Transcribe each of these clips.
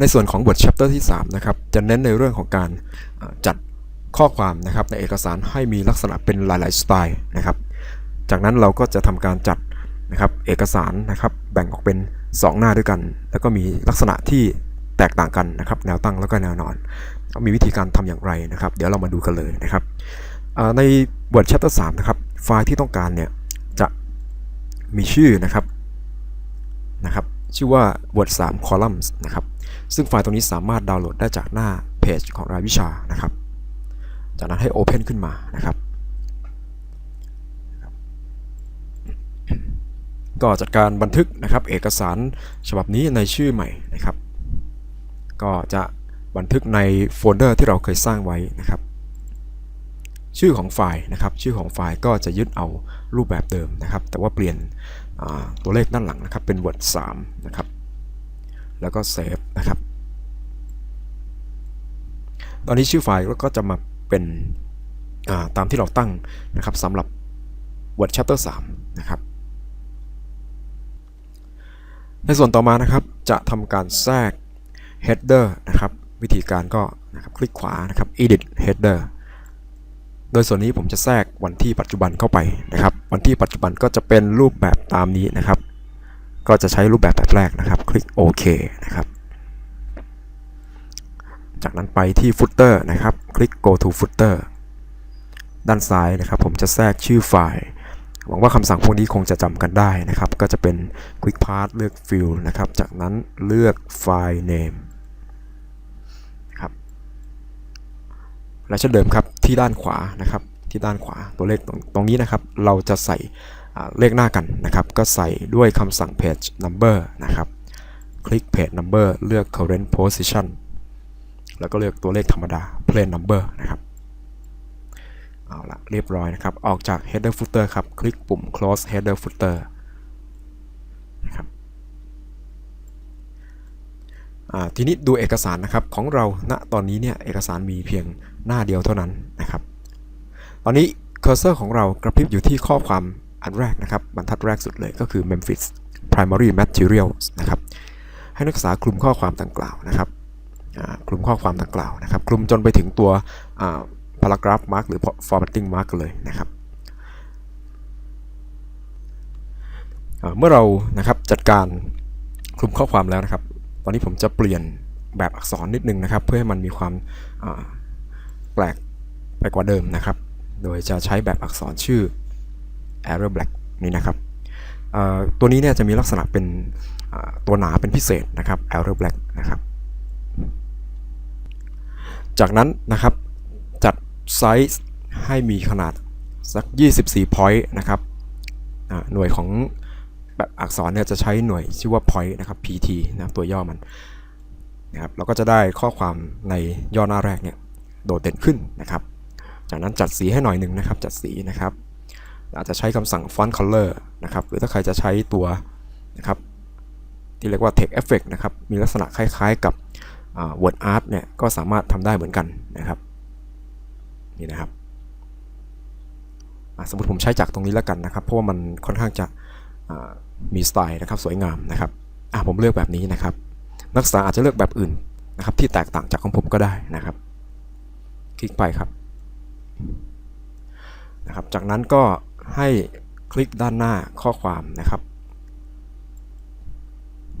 ในส่วนของบท chapter ที่3นะครับจะเน้นในเรื่องของการจัดข้อความนะครับในเอกสารให้มีลักษณะเป็นหลาย ๆ สไตล์นะครับ จากนั้นเราก็จะทำการจัดนะครับเอกสารนะครับแบ่งออกเป็น 2 หน้าด้วยกัน แล้วก็มีลักษณะที่แตกต่างกันนะครับ แนวตั้งแล้วก็แนวนอน มีวิธีการทำอย่างไรนะครับ เดี๋ยวเรามาดูกันเลยนะครับในบท chapter 3นะครับไฟล์ที่ต้องการเนี่ยจะมีชื่อนะครับนะครับ ชื่อว่า Word 3 Columns นะครับ ซึ่งไฟล์ตรงนี้สามารถดาวน์โหลดได้จากหน้าเพจของรายวิชานะครับ จากนั้นให้ Open ขึ้นมานะครับ ก็จัดการบันทึกนะครับ เอกสารฉบับนี้ในชื่อใหม่นะครับ ก็จะบันทึกในโฟลเดอร์ที่เราเคยสร้างไว้นะครับ ชื่อของไฟล์นะครับ ชื่อของไฟล์ก็จะยึดเอารูปแบบเดิมนะครับ แต่ว่าเปลี่ยนตัวเลขด้านหลังนะครับ เป็น Word 3นะครับ แล้วก็ Save นะครับ ตอนนี้ชื่อไฟล์ก็จะมาเป็นาตามที่เราตั้งนะครับสำหรับ Word Chapter 3 นะครับ ในส่วนต่อมานะครับจะทำการแทรก header นะครับ วิธีการก็นะครับคลิกขวานะครับ edit header โดยส่วนนี้ผมจะแทรกวันที่ปัจจุบันเข้าไปนะครับ วันที่ปัจจุบันก็จะเป็นรูปแบบตามนี้นะครับ ก็จะใช้รูปแบบแบบแรกนะครับ คลิกโอเคนะครับ จากนั้นไปที่ footer นะครับ คลิก go to footer ด้านซ้ายนะครับ ผมจะแทรกชื่อไฟล์หวังว่าคำสั่งพวกนี้คงจะจำกันได้นะครับ ก็จะเป็น quick path เลือก field นะครับ จากนั้นเลือก file name นะครับ และเช่นเดิมครับที่ด้านขวานะครับ ที่ด้านขวาตัวเลขตรงตรงนี้นะครับ เราจะใส่ เลขหน้ากันนะครับ ก็ใส่ด้วยคำสั่ง page number นะครับ คลิก page number เลือก current position แล้วก็เลือกตัวเลขธรรมดา plain number นะครับ เอาละเรียบร้อยนะครับ ออกจาก header footer ครับ คลิกปุ่ม close header footer นะครับทีนี้ดูเอกสารนะครับของเราณตอนนี้เนี่ยเอกสารมีเพียงหน้าเดียวเท่านั้นนะครับ ตอนนี้เคอร์เซอร์ของเรากระพริบอยู่ที่ข้อความ อันแรกนะครับบรรทัดแรกสุดเลยก็คือ Memphis primary materials นะครับให้นักศึกษาคลุมข้อความดังกล่าวนะครับคลุมข้อความดังกล่าวนะครับคลุมจนไปถึงตัวอ่า paragraph mark หรือ formatting mark เลยนะครับเมื่อเรานะครับจัดการคลุมข้อความแล้วนะครับ ตอนนี้ผมจะเปลี่ยนแบบอักษรนิดนึงนะครับ เพื่อให้มันมีความแปลกไปกว่าเดิมนะครับ โดยจะใช้แบบอักษรชื่อ Arrow Black นี่นะครับตัวนี้เนี่ยจะมีลักษณะเป็นตัวหนาเป็นพิเศษนะครับ Arrow Black นะครับ จากนั้นนะครับจัดไซส์ให้มีขนาดสัก 24 point นะครับหน่วยของแบบอักษรเนี่ยจะใช้หน่วยชื่อว่า point นะครับ pt นะตัวย่อมันนะครับเราก็จะได้ข้อความในย่อหน้าแรกเนี่ยโดดเด่นขึ้นนะครับ จากนั้นจัดสีให้หน่อยหนึ่งนะครับ จัดสีนะครับ อาจจะใช้คำสั่ง font color นะครับ หรือถ้าใครจะใช้ตัวนะครับที่เรียกว่า text effect นะครับ มีลักษณะคล้ายๆกับ word art เนี่ย ก็สามารถทำได้เหมือนกันนะครับ นี่นะครับ สมมติผมใช้จากตรงนี้แล้วกันนะครับ เพราะว่ามันค่อนข้างจะมีสไตล์นะครับ สวยงามนะครับผมเลือกแบบนี้นะครับ นักศึกษาอาจจะเลือกแบบอื่นนะครับ ที่แตกต่างจากของผมก็ได้นะครับ คลิกไปครับนะครับ จากนั้นก็ ให้คลิกด้านหน้าข้อความนะครับ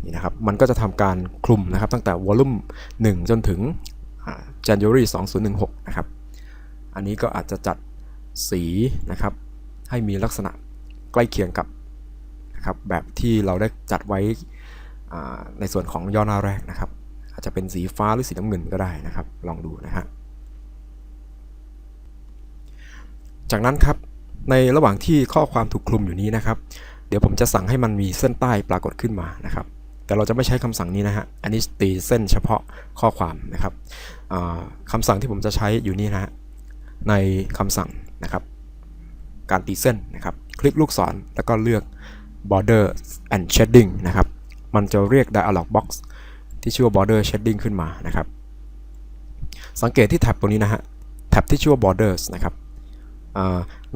นี่นะครับ มันก็จะทำการคลุมนะครับ ตั้งแต่วอลลุ่ม1 จนถึงอ่า January 2016 นะครับ อันนี้ก็อาจจะจัดสีนะครับ ให้มีลักษณะใกล้เคียงกับนะครับแบบที่เราได้จัดไว้ในส่วนของย่อหน้าแรกนะครับ อาจจะเป็นสีฟ้าหรือสีน้ำเงินก็ได้นะครับ ลองดูนะฮะจากนั้นครับ ในระหว่างที่ข้อความถูกคลุมอยู่นี้นะครับ เดี๋ยวผมจะสั่งให้มันมีเส้นใต้ปรากฏขึ้นมานะครับ แต่เราจะไม่ใช้คำสั่งนี้นะฮะ อันนี้ตีเส้นเฉพาะข้อความนะครับอ่าคำสั่งที่ผมจะใช้อยู่นี่นะฮะ ในคำสั่งนะครับ การตีเส้นนะครับ คลิกลูกศรแล้วก็เลือก border and shading นะครับ มันจะเรียก dialog box ที่ชื่อว่า border shading ขึ้นมานะครับ สังเกตที่แท็บตรงนี้นะฮะ แท็บที่ชื่อว่า borders นะครับ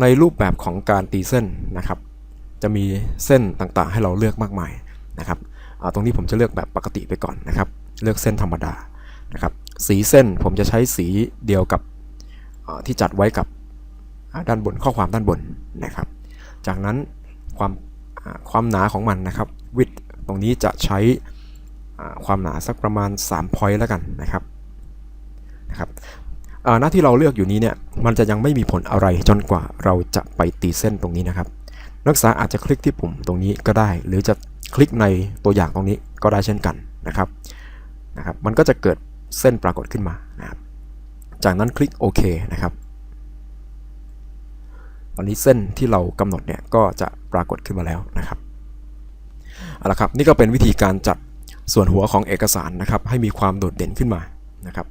ในรูปแบบของการตีเส้นนะครับ จะมีเส้นต่างๆ ให้เราเลือกมากมายนะครับตรงนี้ผมจะเลือกแบบปกติไปก่อนนะครับ เลือกเส้นธรรมดานะครับ สีเส้นผมจะใช้สีเดียวกับที่จัดไว้กับด้านบนข้อความด้านบนนะครับ จากนั้นความความหนาของมันนะครับวิดตรงนี้จะใช้ความหนาสักประมาณ3 point แล้วกันนะครับ หน้าที่เราเลือกอยู่นี้เนี่ยมันจะยังไม่มีผลอะไรจนกว่าเราจะไปตีเส้นตรงนี้นะครับ นักศึกษาอาจจะคลิกที่ปุ่มตรงนี้ก็ได้ หรือจะคลิกในตัวอย่างตรงนี้ก็ได้เช่นกันนะครับนะครับ มันก็จะเกิดเส้นปรากฏขึ้นมานะครับ จากนั้นคลิกโอเคนะครับ ตอนนี้เส้นที่เรากำหนดเนี่ยก็จะปรากฏขึ้นมาแล้วนะครับเอาละครับนี่ก็เป็นวิธีการจัดส่วนหัวของเอกสารนะครับ ให้มีความโดดเด่นขึ้นมานะครับ